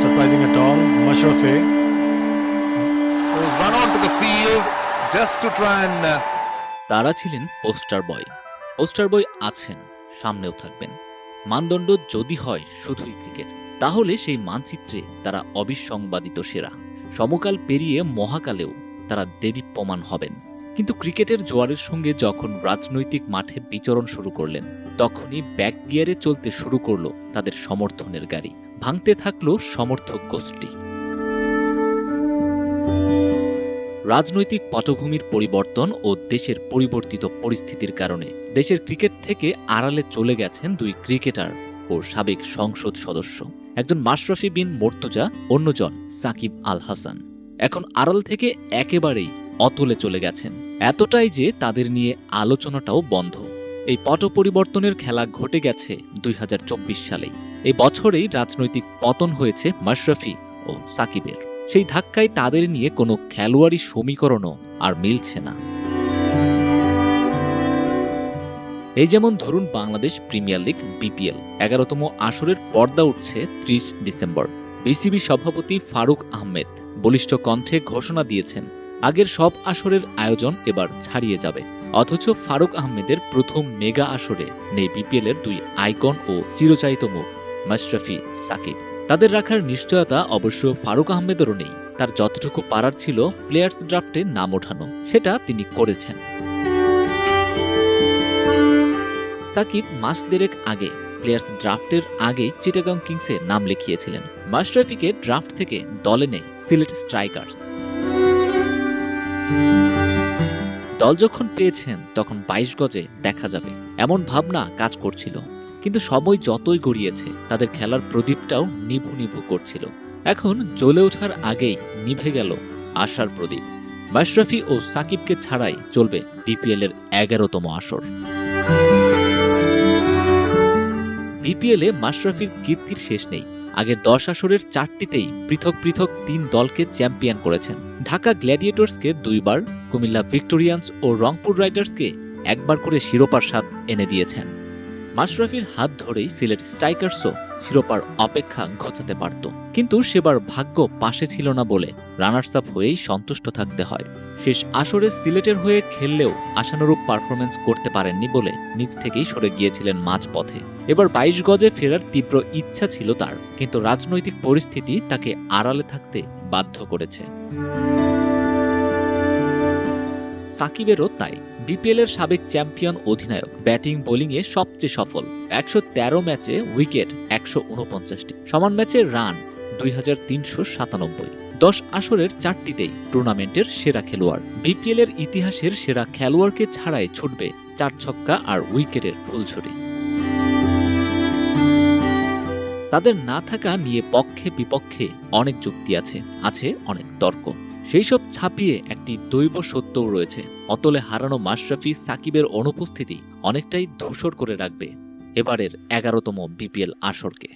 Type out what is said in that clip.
surprising at all. Mashrafe. who's run onto the field just to try and uh, তারা ছিলেন poster বয় poster বয় আছেন সামনেও থাকবেন। মানদণ্ড যদি হয় শুধুই ক্রিকেট। তাহলে সেই মানচিত্রে তারা অবিসংবাদিত সেরা। সমকাল পেরিয়ে মহাকালেও তারা দেদীপ্যমান হবেন। কিন্তু ক্রিকেটের জোয়ারের সঙ্গে যখন রাজনৈতিক মাঠে বিচরণ শুরু করলেন তখনই ব্যাক গিয়ারে চলতে শুরু করল তাদের সমর্থনের গাড়ি। ভাঙতে থাকল সমর্থক গোষ্ঠী। রাজনৈতিক পটভূমির পরিবর্তন ও দেশের পরিবর্তিত পরিস্থিতির কারণে দেশের ক্রিকেট থেকে আড়ালে চলে গেছেন দুই ক্রিকেটার ও সাবেক সংসদ সদস্য। একজন মাশরাফি বিন মর্তুজা, অন্যজন সাকিব আল হাসান এখন আড়াল থেকে একেবারেই অতলে চলে গেছেন। এতটাই যে তাদের নিয়ে আলোচনাটাও বন্ধ। এই পট পরিবর্তনের খেলা ঘটে গেছে দুই হাজার চব্বিশ সালেই। এই বছরেই রাজনৈতিক পতন হয়েছে মাশরাফি ও সাকিবের। সেই ধাক্কায় তাদের নিয়ে কোনো খেলোয়াড়ি সমীকরণও আর মিলছে না। এই যেমন ধরুন বাংলাদেশ প্রিমিয়ার লিগ, বিপিএল। এগারোতম আসরের পর্দা উঠছে ত্রিশ ডিসেম্বর। বিসিবি সভাপতি ফারুক আহমেদ বলিষ্ঠ কণ্ঠে ঘোষণা দিয়েছেন, আগের সব আসরের আয়োজন এবার ছাড়িয়ে যাবে। অথচ ফারুক আহমেদের প্রথম মেগা আসরে নেই বিপিএলের দুই আইকন ও চিরচায়িত মুখ। মাশরাফি, সাকিব। তাদের রাখার নিশ্চয়তা অবশ্য ফারুক আহমেদেরও নেই। তার যতটুকু পারার ছিল, প্লেয়ার্স ড্রাফটে নাম ওঠানো, সেটা তিনি করেছেন। সাকিব মাস দেড়েক আগে, প্লেয়ার্স ড্রাফটের আগেই চিটাগাং কিংসে নাম লিখিয়েছিলেন। মাশরাফিকে ড্রাফট থেকে দলে নেয় সিলেট স্ট্রাইকার্স। দল যখন পেয়েছেন, তখন বাইশ গজে দেখা যাবে। এমন ভাবনা কাজ করছিল। কিন্তু সময় যতই গড়িয়েছে, তাদের খেলার প্রদীপটাও নিভু নিভু করছিল। এখন জ্বলে ওঠার আগেই নিভে গেল আশার প্রদীপ। মাশরাফি ও সাকিবকে ছাড়াই চলবে বিপিএল এর এগারোতম আসর। বিপিএলে মাশরাফির কীর্তির শেষ নেই। আগের দশ আসরের চারটিতেই পৃথক পৃথক তিন দলকে চ্যাম্পিয়ন করেছেন। ঢাকা গ্ল্যাডিয়েটর্সকে দুইবার, কুমিল্লা ভিক্টোরিয়ান্স ও রংপুর রাইডার্সকে একবার করে শিরোপার স্বাদ এনে দিয়েছেন। মাশরাফির হাত ধরেই সিলেট স্ট্রাইকার্সও শিরোপার অপেক্ষা ঘোচাতে পারত। কিন্তু সেবার ভাগ্য পাশে ছিল না বলে রানার্স আপ হয়েই সন্তুষ্ট থাকতে হয়। শেষ আসরে সিলেটের হয়ে খেললেও আশানুরূপ পারফরমেন্স করতে পারেননি বলে নিজ থেকেই সরে গিয়েছিলেন মাঝপথে। এবার বাইশ গজে ফেরার তীব্র ইচ্ছা ছিল তার, কিন্তু রাজনৈতিক পরিস্থিতি তাকে আড়ালে থাকতে বাধ্য করেছে। সাকিবেরও তাই বিপিএলের সাবেক চ্যাম্পিয়ন অধিনায়ক ব্যাটিং বোলিংয়ে সবচেয়ে সফল। একশো তেরো ম্যাচে উইকেট একশো উনপঞ্চাশটি সমান ম্যাচে রান দুই হাজার তিনশো সাতানব্বই। দশ আসরের চারটিতেই টুর্নামেন্টের সেরা খেলোয়াড়। বিপিএলের ইতিহাসের সেরা খেলোয়াড়কে ছাড়াই ছুটবে চার ছক্কা আর উইকেটের ফুলছড়ি তাদের না থাকা নিয়ে পক্ষে বিপক্ষে অনেক যুক্তি আছে আছে অনেক তর্ক। সেই সব ছাপিয়ে একটি দৈব সত্যও রয়েছে। অতলে হারানো মাশরাফি সাকিবের অনুপস্থিতি অনেকটাই ধূসর করে রাখবে এবারের এগারোতম বিপিএল আসরকে।